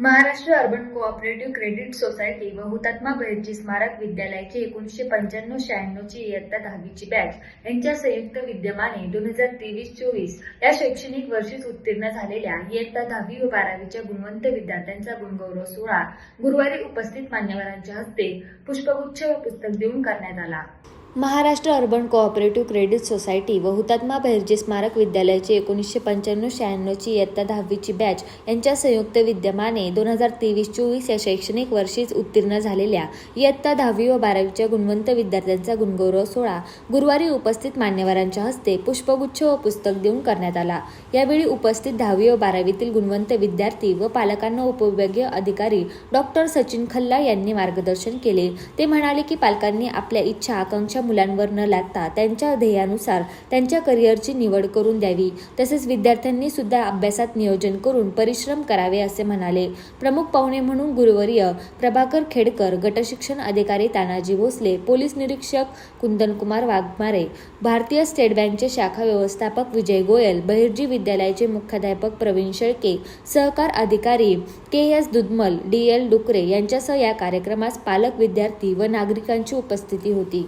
Maharashtra urban cooperative credit society व हुतात्मा बहिर्जी स्मारक विद्यालयाची एकोणीसशे पंच्याण्णव शहाण्णवची इयत्ता दहावीची बॅच यांच्या संयुक्त विद्यमाने दोन हजार तेवीस चोवीस या शैक्षणिक वर्षीच उत्तीर्ण झालेल्या इयत्ता दहावी व बारावीच्या गुणवंत विद्यार्थ्यांचा गुणगौरव सोहळा गुरुवारी उपस्थित मान्यवरांच्या हस्ते पुष्पगुच्छ व पुस्तक देऊन करण्यात आला. Maharashtra urban cooperative credit society व हुतात्मा बहिर्जी स्मारक विद्यालयाची एकोणीसशे पंच्याण्णव शहाण्णवची इयत्ता दहावीची बॅच यांच्या संयुक्त विद्यमाने दोन हजार तेवीस चोवीस या शैक्षणिक वर्षीच उत्तीर्ण झालेल्या इयत्ता दहावी व बारावीच्या गुणवंत विद्यार्थ्यांचा गुणगौरव सोहळा गुरुवारी उपस्थित मान्यवरांच्या हस्ते पुष्पगुच्छ व पुस्तक देऊन करण्यात आला. यावेळी उपस्थित दहावी व बारावीतील गुणवंत विद्यार्थी व पालकांना उपविभागीय अधिकारी डॉक्टर सचिन खल्ला यांनी मार्गदर्शन केले. ते म्हणाले की पालकांनी आपल्या इच्छा आकांक्षा मुलांवर न लादता त्यांच्या ध्येयानुसार त्यांच्या करिअरची निवड करून द्यावी. तसेच विद्यार्थ्यांनी सुद्धा अभ्यासात नियोजन करून परिश्रम करावे असे म्हणाले. प्रमुख पाहुणे म्हणून गुरुवर्य प्रभाकर खेडकर गटशिक्षण अधिकारी तानाजी भोसले पोलीस निरीक्षक कुंदनकुमार वाघमारे भारतीय स्टेट बँकचे शाखा व्यवस्थापक विजय गोयल बहिर्जी विद्यालयाचे मुख्याध्यापक प्रवीण शेळके सहकार अधिकारी K S Dudhmal D L Dukare यांच्यासह या कार्यक्रमास पालक विद्यार्थी व नागरिकांची उपस्थिती होती.